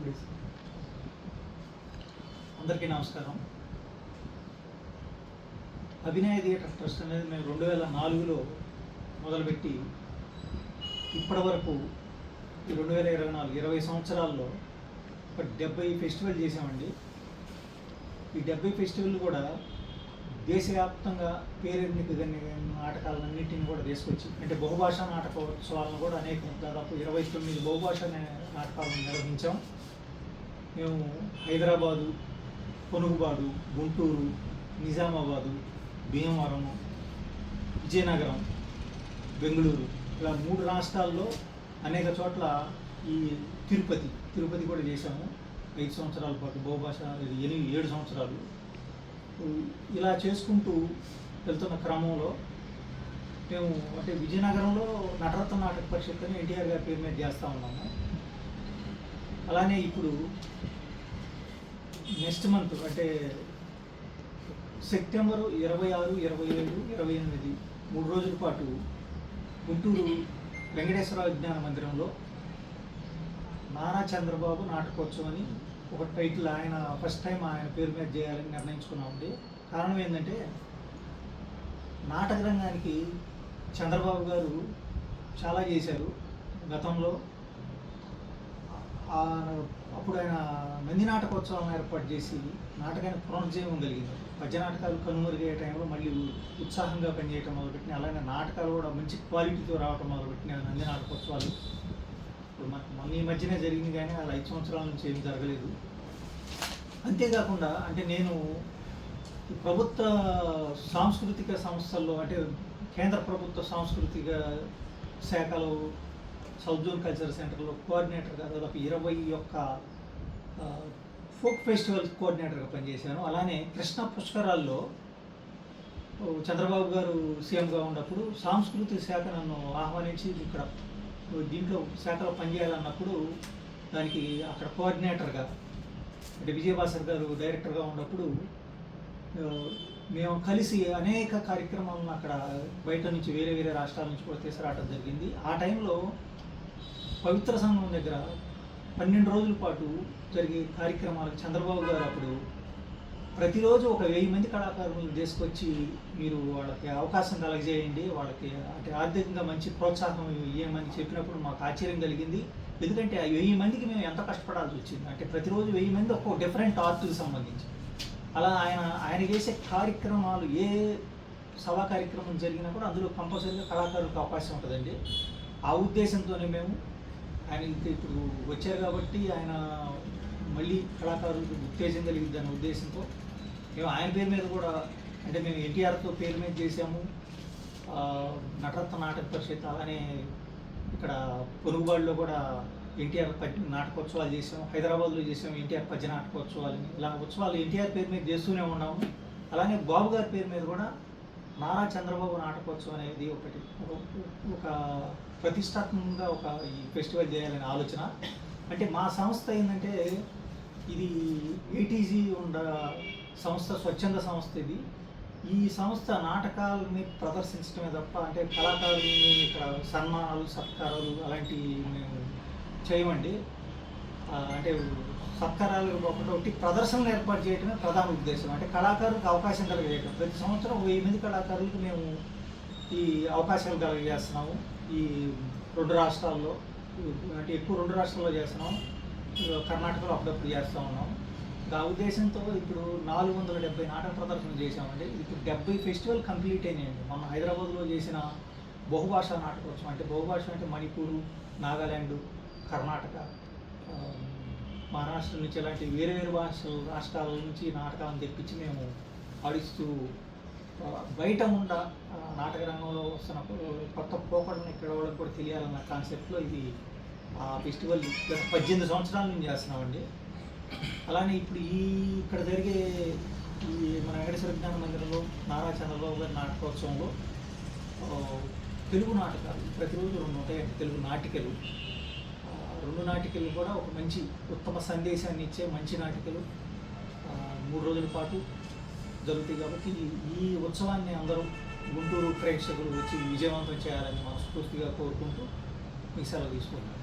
Please అందరికీ నమస్కారం. అభినయ theatre trust అనేది మేము రెండు వేల నాలుగులో మొదలుపెట్టి ఇప్పటి వరకు ఈ రెండు వేల ఇరవై నాలుగు ఇరవై సంవత్సరాల్లో ఒక డెబ్బై ఫెస్టివల్ చేసామండి ఈ డెబ్బై ఫెస్టివల్ కూడా దేశవ్యాప్తంగా పేరెన్నిక నాటకాలన్నింటిని కూడా తీసుకొచ్చి అంటే బహుభాషా నాటకోత్సవాలను కూడా అనేక దాదాపు ఇరవై తొమ్మిది బహుభాషా నాటకాలను నిర్వహించాం. మేము హైదరాబాదు కొనుగుబాడు గుంటూరు నిజామాబాదు భీమవరం విజయనగరం బెంగళూరు ఇలా మూడు రాష్ట్రాల్లో అనేక చోట్ల ఈ తిరుపతి తిరుపతి కూడా చేశాము. ఐదు సంవత్సరాల పాటు బహుభాష ఎనిమిది ఏడు సంవత్సరాలు. ఇలా చేసుకుంటూ వెళ్తున్న క్రమంలో మేము అంటే విజయనగరంలో నటరత్న నాటక పరిషత్ అని ఎన్టీఆర్ గారి పేరు మీద చేస్తూ ఉన్నాము. అలానే ఇప్పుడు నెక్స్ట్ మంత్ అంటే సెప్టెంబరు ఇరవై ఆరు ఇరవై ఏడు ఇరవై ఎనిమిది మూడు రోజుల పాటు గుంటూరు వెంకటేశ్వర విజ్ఞాన మందిరంలో నారా చంద్రబాబు నాటకోత్సవం అని ఒక టైటిల్ ఆయన ఫస్ట్ టైం ఆయన పేరు మీద చేయాలని నిర్ణయించుకున్నామండి కారణం ఏంటంటే నాటక రంగానికి చంద్రబాబు గారు చాలా చేశారు. గతంలో అప్పుడు ఆయన నంది నాటకోత్సవం ఏర్పాటు చేసి నాటకానికి పునర్జీవం కలిగింది. పద్య నాటకాలు కనుమరుగయ్యే టైంలో మళ్ళీ ఉత్సాహంగా పనిచేయటం మొదలుపెట్టిన అలానే నాటకాలు కూడా మంచి క్వాలిటీతో రావటం మొదలుపెట్టిన నంది నాటకోత్సవాలు ఇప్పుడు మొన్న ఈ మధ్యనే జరిగింది కానీ అది ఐదు సంవత్సరాల నుంచి ఏం జరగలేదు. అంతేకాకుండా అంటే నేను ప్రభుత్వ సాంస్కృతిక సంస్థల్లో అంటే కేంద్ర ప్రభుత్వ సాంస్కృతిక శాఖలో సౌత్ జోన్ కల్చరల్ సెంటర్లో కోఆర్డినేటర్గా దాదాపు ఇరవై యొక్క ఫోక్ ఫెస్టివల్ కోఆర్డినేటర్గా పనిచేశాను. అలానే కృష్ణ పుష్కరాల్లో చంద్రబాబు గారు సీఎంగా ఉన్నప్పుడు సాంస్కృతిక శాఖ నన్ను ఆహ్వానించి ఇక్కడ దీంట్లో శాఖలో పనిచేయాలన్నప్పుడు దానికి అక్కడ కోఆర్డినేటర్గా అంటే విజయభాస్కర్ గారు డైరెక్టర్గా ఉన్నప్పుడు మేము కలిసి అనేక కార్యక్రమాలను అక్కడ బయట నుంచి వేరే వేరే రాష్ట్రాల నుంచి కూడా తీసుకురావడం జరిగింది. ఆ టైంలో పవిత్ర సంఘం దగ్గర పన్నెండు రోజుల పాటు జరిగే కార్యక్రమాలకు చంద్రబాబు గారు అప్పుడు ప్రతిరోజు ఒక వెయ్యి మంది కళాకారులను తీసుకొచ్చి మీరు వాళ్ళకి అవకాశం కలగజేయండి వాళ్ళకి అంటే ఆర్థికంగా మంచి ప్రోత్సాహం ఇవ్వమని చెప్పినప్పుడు మాకు ఆశ్చర్యం కలిగింది. ఎందుకంటే ఆ వెయ్యి మందికి మేము ఎంత కష్టపడాల్సి వచ్చింది? అంటే ప్రతిరోజు వెయ్యి మంది ఒక్కో డిఫరెంట్ ఆర్ట్కి సంబంధించి. అలా ఆయన ఆయన చేసే కార్యక్రమాలు ఏ సభా కార్యక్రమం జరిగినా కూడా అందులో కంపల్సరీగా కళాకారులకు అవకాశం ఉంటుందండి. ఆ ఉద్దేశంతోనే మేము ఆయన ఇప్పుడు వచ్చారు కాబట్టి ఆయన మళ్ళీ కళాకారులకు ఉత్తేజం కలిగిద్ది అనే ఉద్దేశంతో మేము ఆయన పేరు మీద కూడా అంటే మేము ఎన్టీఆర్తో పేరు మీద చేసాము నటరత్న నాటక పరిషత్ అలానే ఇక్కడ పొరుగుబాడులో కూడా ఎన్టీఆర్ పద్య నాటకోత్సవాలు చేసాం హైదరాబాద్లో చేసాం ఎన్టీఆర్ పద్య నాటకోత్సవాలు ఇలా ఉత్సవాలు ఎన్టీఆర్ పేరు మీద చేస్తూనే ఉన్నాము. అలానే బాబు గారి పేరు మీద కూడా నారా చంద్రబాబు నాటకోత్సవం అనేది ఒకటి ఒక- ప్రతిష్టాత్మకంగా ఒక ఈ ఫెస్టివల్ చేయాలనే ఆలోచన. అంటే మా సంస్థ ఏంటంటే ఇది ఏటీజీ ఉండ సంస్థ స్వచ్ఛంద సంస్థ ఇది. ఈ సంస్థ నాటకాలని ప్రదర్శించడమే తప్ప అంటే కళాకారులని ఇక్కడ సన్మానాలు సత్కారాలు అలాంటివి మేము చేయమండి. అంటే సత్కారాలు ఒకటి ఒకటి ప్రదర్శనలు ఏర్పాటు చేయడమే ప్రధాన ఉద్దేశం. అంటే కళాకారులకు అవకాశం కలిగేయటం. ప్రతి సంవత్సరం వెయ్యి మంది కళాకారులకు మేము ఈ అవకాశాలు కలగజేస్తున్నాము. ఈ రెండు రాష్ట్రాల్లో అంటే ఎక్కువ రెండు రాష్ట్రాల్లో చేస్తున్నాం కర్ణాటకలో అప్పుడప్పుడు చేస్తూ ఉన్నాం. ఆ ఉద్దేశంతో ఇప్పుడు నాలుగు వందల డెబ్బై నాటక ప్రదర్శన చేశామండి. ఇప్పుడు డెబ్బై ఫెస్టివల్ కంప్లీట్ అయినాయండి. మన హైదరాబాద్లో చేసిన బహుభాషా నాటకోత్సవం అంటే బహుభాష అంటే మణిపూరు నాగాల్యాండ్ కర్ణాటక మహారాష్ట్ర నుంచి ఇలాంటి వేరే వేరు భాష రాష్ట్రాల నుంచి నాటకాలను తెప్పించి మేము ఆడిస్తూ బయట ఉన్న నాటక రంగంలో వస్తున్నప్పుడు కొత్త పోకడని ఇక్కడ వాళ్ళకి కూడా తెలియాలన్న కాన్సెప్ట్లో ఇది ఆ ఫెస్టివల్ గత పద్దెనిమిది సంవత్సరాల నుంచి చేస్తున్నామండి. అలానే ఇప్పుడు ఈ ఇక్కడ జరిగే ఈ మన వెంకటేశ్వర విజ్ఞాన మందిరంలో నారా చంద్రబాబు గారి నాటకోత్సవంలో తెలుగు నాటకాలు ప్రతిరోజు రెండు ఉంటాయండి తెలుగు నాటికలు. రెండు నాటికలు కూడా ఒక మంచి ఉత్తమ సందేశాన్ని ఇచ్చే మంచి నాటికలు. మూడు రోజుల పాటు జరుగుతాయి కాబట్టి ఈ- ఉత్సవాన్ని అందరూ గుంటూరు ప్రేక్షకులు వచ్చి విజయవంతం చేయాలని మనస్ఫూర్తిగా కోరుకుంటూ మీ సెలవు తీసుకుంటాం